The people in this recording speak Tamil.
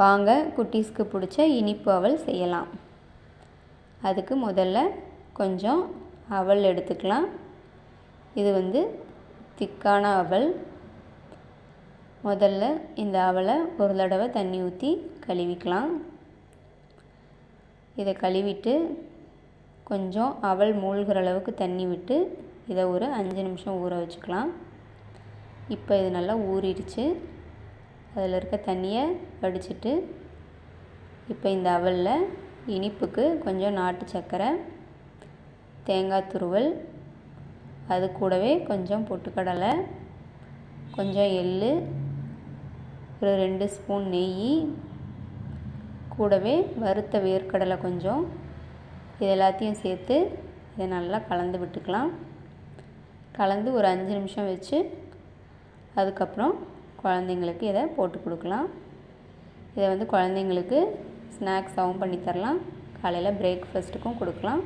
வாங்க குட்டீஸ்க்கு பிடிச்ச இனிப்பு அவல் செய்யலாம். அதுக்கு முதல்ல கொஞ்சம் அவல் எடுத்துக்கலாம். இது வந்து திக்கான அவல். முதல்ல இந்த அவலை ஒரு தடவை தண்ணி ஊற்றி கழுவிக்கலாம். இதை கழுவிட்டு கொஞ்சம் அவல் மூழ்கிற அளவுக்கு தண்ணி விட்டு இதை ஒரு அஞ்சு நிமிஷம் ஊற வச்சுக்கலாம். இப்போ இது நல்லா ஊறிடுச்சு. அதில் இருக்க தண்ணியை வடிச்சிட்டு இப்போ இந்த அவலில் இனிப்புக்கு கொஞ்சம் நாட்டு சர்க்கரை தேங்காய் துருவல் அது கூடவே கொஞ்சம் பொட்டுக்கடலை கொஞ்சம் எள் ஒரு ரெண்டு ஸ்பூன் நெய் கூடவே வறுத்த வேர்க்கடலை கொஞ்சம். இது எல்லாத்தையும் சேர்த்து இதை நல்லா கலந்து விட்டுக்கலாம். கலந்து ஒரு அஞ்சு நிமிஷம் வச்சு அதுக்கப்புறம் குழந்தைங்களுக்கு இதை போட்டு கொடுக்கலாம். இதை வந்து குழந்தைங்களுக்கு ஸ்நாக்ஸாகவும் பண்ணி தரலாம். காலையில் பிரேக்ஃபஸ்ட்டுக்கும் கொடுக்கலாம்.